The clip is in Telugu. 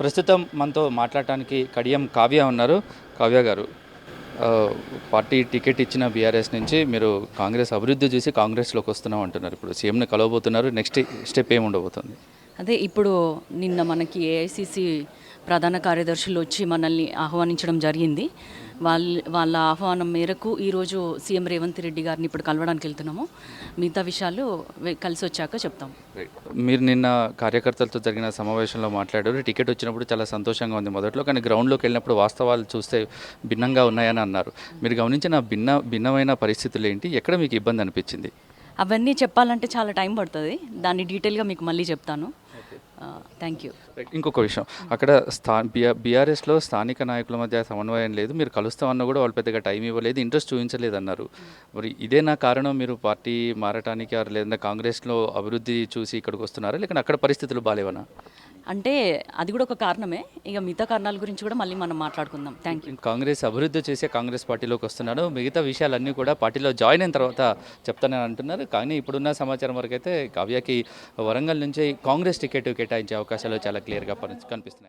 ప్రస్తుతం మనతో మాట్లాడటానికి కడియం కావ్య ఉన్నారు. కావ్య గారు పార్టీ టికెట్ ఇచ్చిన బీఆర్ఎస్ నుంచి మీరు కాంగ్రెస్ అభివృద్ధి చూసి కాంగ్రెస్లోకి వస్తున్నాం అంటున్నారు. ఇప్పుడు సీఎంని కలవబోతున్నారు. నెక్స్ట్ స్టెప్ ఏమి ఉండబోతుంది అదే ఇప్పుడు నిన్న మనకి ఏఐసిసి ప్రధాన కార్యదర్శులు వచ్చి మనల్ని ఆహ్వానించడం జరిగింది. వాళ్ళ వాళ్ళ ఆహ్వానం మేరకు ఈరోజు సీఎం రేవంత్ రెడ్డి గారిని ఇప్పుడు కలవడానికి వెళ్తున్నాము. మిగతా విషయాలు కలిసి వచ్చాక చెప్తాం మీరు నిన్న కార్యకర్తలతో జరిగిన సమావేశంలో మాట్లాడారు. టికెట్ వచ్చినప్పుడు చాలా సంతోషంగా ఉంది మొదట్లో కానీ గ్రౌండ్లోకి వెళ్ళినప్పుడు వాస్తవాలు చూస్తే భిన్నంగా ఉన్నాయని అన్నారు. మీరు గమనించిన భిన్న భిన్నమైన పరిస్థితులు ఏంటి? ఎక్కడ మీకు ఇబ్బంది అనిపించింది? అవన్నీ చెప్పాలంటే చాలా టైం పడుతుంది. దాన్ని డీటెయిల్గా మీకు మళ్ళీ చెప్తాను. థ్యాంక్ యూ ఇంకొక విషయం. అక్కడ స్థా బీఆర్ఎస్లో స్థానిక నాయకుల మధ్య సమన్వయం లేదు. మీరు కలుస్తామన్నా కూడా వాళ్ళు పెద్దగా టైం ఇవ్వలేదు ఇంట్రెస్ట్ చూపించలేదు అన్నారు మరి ఇదే నా కారణం మీరు పార్టీ మారటానికి ఆర్ లేదా కాంగ్రెస్లో అభివృద్ధి చూసి ఇక్కడికి వస్తున్నారా? లేకపోతే అక్కడ పరిస్థితులు బాగాలేవనా అంటే అది కూడా ఒక కారణమే. ఇక మిగతా కారణాల గురించి కూడా మళ్ళీ మనం మాట్లాడుకుందాం. థ్యాంక్ యూ కాంగ్రెస్ అభివృద్ధి చేసే కాంగ్రెస్ పార్టీలోకి వస్తున్నాడు మిగతా విషయాలన్నీ కూడా పార్టీలో జాయిన్ అయిన తర్వాత చెప్తానని అంటున్నారు. కానీ ఇప్పుడున్న సమాచారం వరకు అయితే కావ్యకి వరంగల్ నుంచి కాంగ్రెస్ టికెట్ కేటాయించే అవకాశాలు చాలా క్లియర్గా కనిపిస్తున్నాయి.